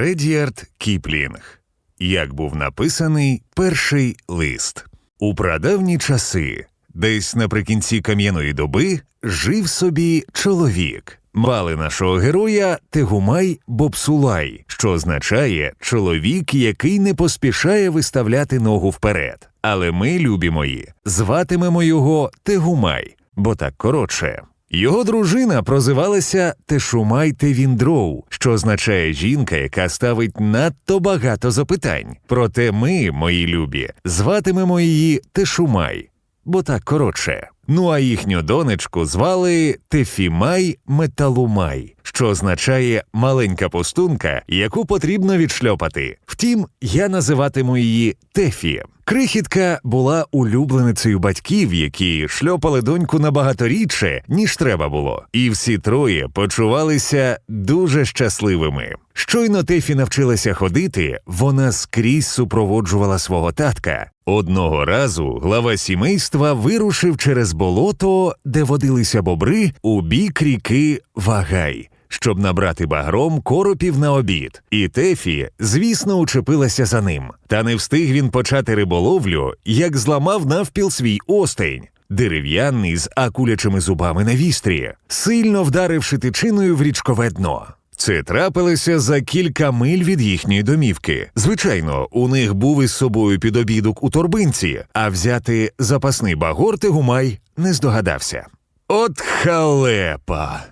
Редіард Кіплінг. Як був написаний перший лист. У прадавні часи, десь наприкінці кам'яної доби, жив собі чоловік. Мали нашого героя Тегумай Бобсулай, що означає чоловік, який не поспішає виставляти ногу вперед. Але ми, любі мої, зватимемо його Тегумай, бо так коротше. Його дружина прозивалася Тешумай Тевіндроу, що означає жінка, яка ставить надто багато запитань. Проте ми, мої любі, зватимемо її Тешумай, бо так коротше. Ну а їхню донечку звали Тефімай Металумай, що означає маленька пустунка, яку потрібно відшльопати. Втім, я називатиму її Тефі. Крихітка була улюбленицею батьків, які шльопали доньку набагато рідше, ніж треба було, і всі троє почувалися дуже щасливими. Щойно Тефі навчилася ходити, вона скрізь супроводжувала свого татка. Одного разу глава сімейства вирушив через болото, де водилися бобри, у бік ріки Вагай. Щоб набрати багром коропів на обід, і Тефі, звісно, учепилася за ним. Та не встиг він почати риболовлю, як зламав навпіл свій остень, дерев'яний з акулячими зубами на вістрі, сильно вдаривши тичиною в річкове дно. Це трапилося за кілька миль від їхньої домівки. Звичайно, у них був із собою підобідок у торбинці, а взяти запасний багор Тегумай не здогадався. От халепа.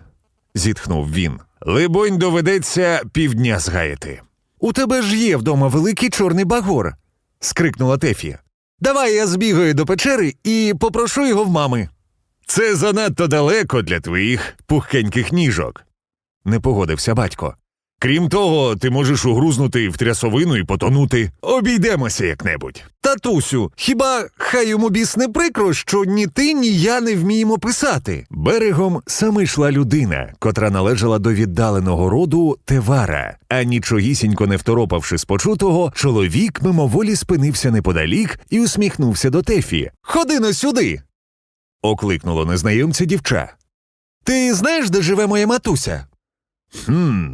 зітхнув він. Либонь, доведеться півдня згаяти. У тебе ж є вдома великий чорний багор. скрикнула Тефі. Давай я збігаю до печери і попрошу його в мами. Це занадто далеко для твоїх пухкеньких ніжок не погодився батько. Крім того, ти можеш угрузнути в трясовину і потонути. Обійдемося як-небудь. Татусю, хіба хай йому біс не прикро, що ні ти, ні я не вміємо писати. Берегом саме йшла людина, котра належала до віддаленого роду Тевара, а нічогісінько не второпавши з почутого, чоловік мимоволі спинився неподалік і усміхнувся до Тефі. Ходи но сюди. окликнуло незнайомця дівча. Ти знаєш, де живе моя матуся? Хм.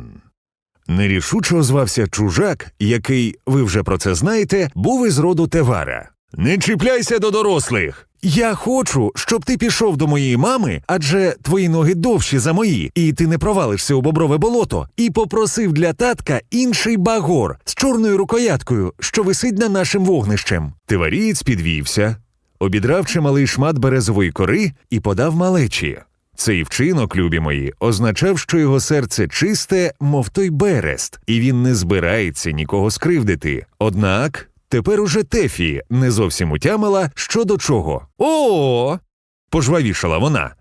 Нерішуче озвався чужак, який, ви вже про це знаєте, був із роду Тевара. Не чіпляйся до дорослих. Я хочу, щоб ти пішов до моєї мами, адже твої ноги довші за мої, і ти не провалишся у боброве болото, і попросив для татка інший багор з чорною рукояткою, що висить над нашим вогнищем. Тиварієць підвівся, обідрав чималий шмат березової кори і подав малечі. Цей вчинок, любі мої, означав, що його серце чисте, мов той берест, і він не збирається нікого скривдити. Однак тепер уже Тефі не зовсім утямила що до чого. О. пожвавішала вона.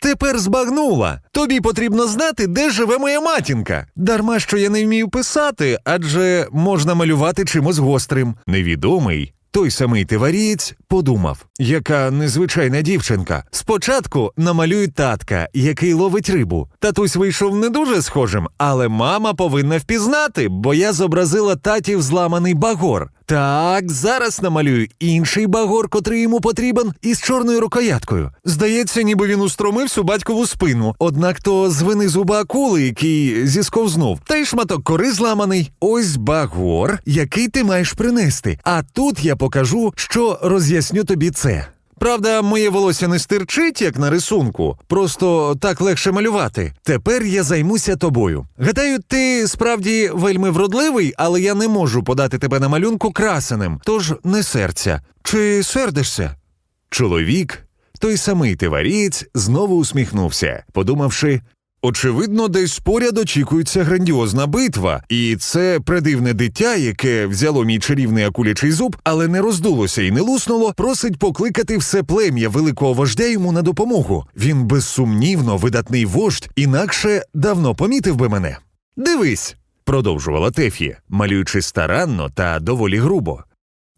Тепер збагнула. Тобі потрібно знати, де живе моя матінка. Дарма що я не вмію писати, адже можна малювати чимось гострим. Невідомий той самий тиварієць подумав, яка незвичайна дівчинка. Спочатку намалюють татка, який ловить рибу. Татусь вийшов не дуже схожим, але мама повинна впізнати, бо я зобразила татів зламаний багор. Так, зараз намалюю інший багор, котрий йому потрібен, із чорною рукояткою. Здається, ніби він устромився у батькову спину. Однак то з вини зуба акули, який зісковзнув, та й шматок кори зламаний. Ось багор, який ти маєш принести. А тут я покажу, що роз'ясню тобі це. Правда, моє волосся не стирчить, як на рисунку, просто так легше малювати. Тепер я займуся тобою. Гадаю, ти справді вельми вродливий, але я не можу подати тебе на малюнку красеним, тож не серця. Чи сердишся? Чоловік, той самий тиварієць, знову усміхнувся, подумавши. Очевидно, десь поряд очікується грандіозна битва, і це предивне дитя, яке взяло мій чарівний акулячий зуб, але не роздулося і не луснуло, просить покликати все плем'я великого вождя йому на допомогу. Він безсумнівно видатний вождь, інакше давно помітив би мене. Дивись, продовжувала Тефі, малюючи старанно та доволі грубо.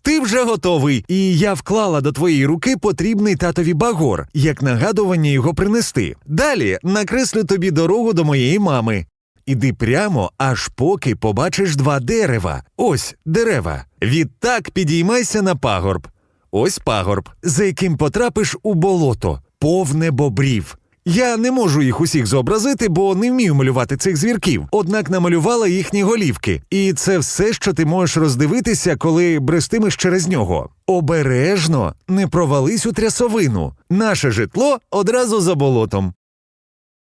Ти вже готовий, і я вклала до твоєї руки потрібний татові багор, як нагадування його принести. Далі накреслю тобі дорогу до моєї мами. Іди прямо, аж поки побачиш два дерева. Ось дерева. Відтак підіймайся на пагорб. Ось пагорб, за яким потрапиш у болото, повне бобрів. Я не можу їх усіх зобразити, бо не вмію малювати цих звірків. Однак намалювала їхні голівки. І це все, що ти можеш роздивитися, коли брестимеш через нього. Обережно не провались у трясовину. Наше житло одразу за болотом.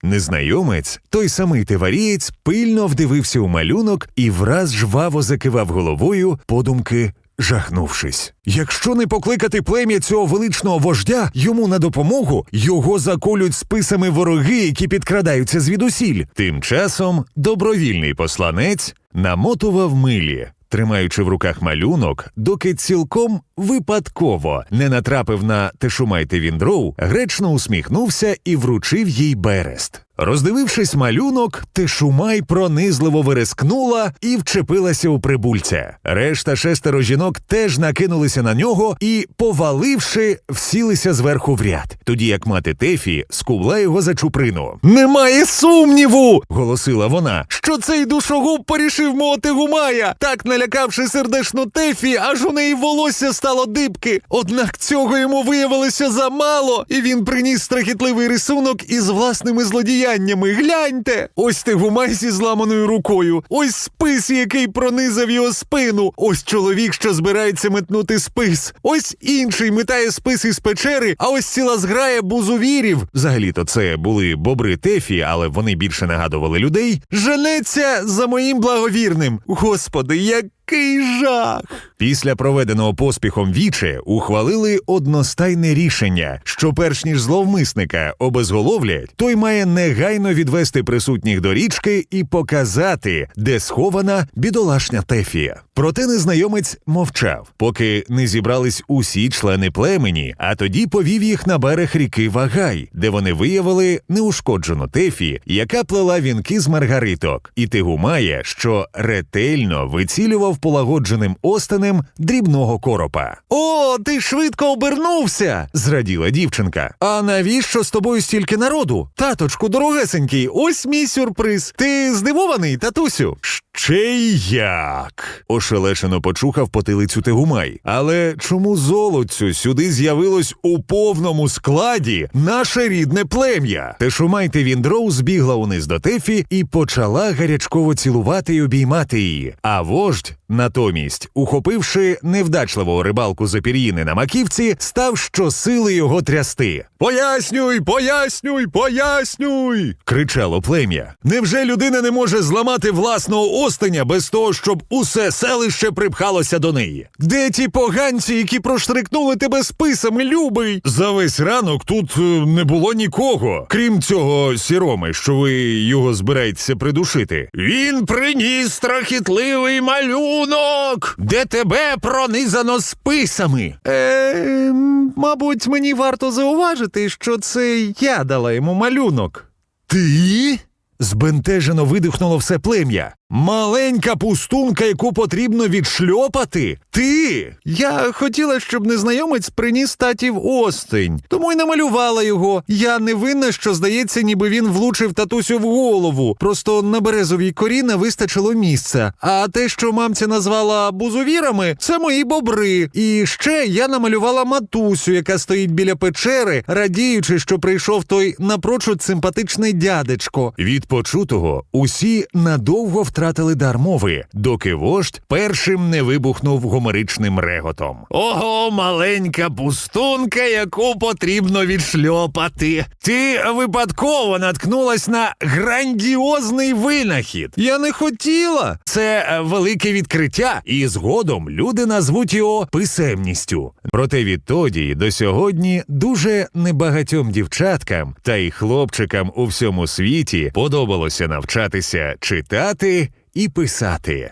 Незнайомець, той самий тиварієць, пильно вдивився у малюнок і враз жваво закивав головою, подумки жахнувшись. Якщо не покликати плем'я цього величного вождя, йому на допомогу його заколють списами вороги, які підкрадаються звідусіль. Тим часом добровільний посланець намотував милі. Тримаючи в руках малюнок, доки цілком випадково не натрапив на Тешумайте Віндроу, гречно усміхнувся і вручив їй берест. Роздивившись малюнок, Тешумай пронизливо вирискнула і вчепилася у прибульця. Решта шестеро жінок теж накинулися на нього і, поваливши, всілися зверху в ряд, тоді як мати Тефі скубла його за чуприну. Немає сумніву, голосила вона, що цей душогуб порішив мого Тегумая, так налякавши сердешну Тефі, аж у неї волосся стало дибки. Однак цього йому виявилося замало, і він приніс страхітливий рисунок із власними злодіяннями. Гляньте! Ось Тегумай зі зламаною рукою, ось спис, який пронизав його спину. Ось чоловік, що збирається метнути спис. Ось інший метає спис із печери, а ось ціла зграя бузовірів. Взагалі-то це були бобри Тефі, але вони більше нагадували людей. Женеться за моїм благовірним. Господи, який жах! Після проведеного поспіхом віче ухвалили одностайне рішення, що перш ніж зловмисника обезголовлять, той має негайно відвести присутніх до річки і показати, де схована бідолашня Тефія. Проте незнайомець мовчав, поки не зібрались усі члени племені, а тоді повів їх на берег ріки Вагай, де вони виявили неушкоджену Тефі, яка плела вінки з маргариток, і Тигумая, що ретельно вицілював полагодженим остенем дрібного коропа. О, ти швидко обернувся! зраділа дівчинка. А навіщо з тобою стільки народу? Таточку, дорогесенький, ось мій сюрприз. Ти здивований, татусю? Ще як. ошелешено почухав потилицю Тегумай. Але чому золотцю сюди з'явилось у повному складі наше рідне плем'я? Тешумайте Віндроу збігла униз до Тефі і почала гарячково цілувати й обіймати її. А вождь, натомість, ухопивши невдачливого рибалку за пір'їни на маківці, став щосили його трясти. Пояснюй, пояснюй, пояснюй. кричало плем'я. Невже людина не може зламати власного остеня без того, щоб усе селище припхалося до неї? Де ті поганці, які проштрикнули тебе списами, любий? За весь ранок тут е, не було нікого, крім цього сіроми, що ви його збираєтеся придушити. Він приніс страхітливий малюнок, де тебе пронизано списами. Е, мабуть, мені варто зауважити, що це я дала йому малюнок. Ти? Збентежено видихнуло все плем'я. Маленька пустунка, яку потрібно відшльопати. Ти. Я хотіла, щоб незнайомець приніс татів остень, тому й намалювала його. Я не винна, що здається, ніби він влучив татусю в голову. Просто на березовій корі не вистачило місця. А те, що мамця назвала бузовірами, це мої бобри. І ще я намалювала матусю, яка стоїть біля печери, радіючи, що прийшов той напрочуд симпатичний дядечко. Від почутого усі надовго втратили дар мови, доки вождь першим не вибухнув гомеричним реготом. Ого, маленька пустунка, яку потрібно відшльопати. Ти випадково наткнулась на грандіозний винахід. Я не хотіла. Це е, велике відкриття, і згодом люди назвуть його писемністю. Проте відтоді до сьогодні дуже небагатьом дівчаткам та й хлопчикам у всьому світі подобалося навчатися читати і писати.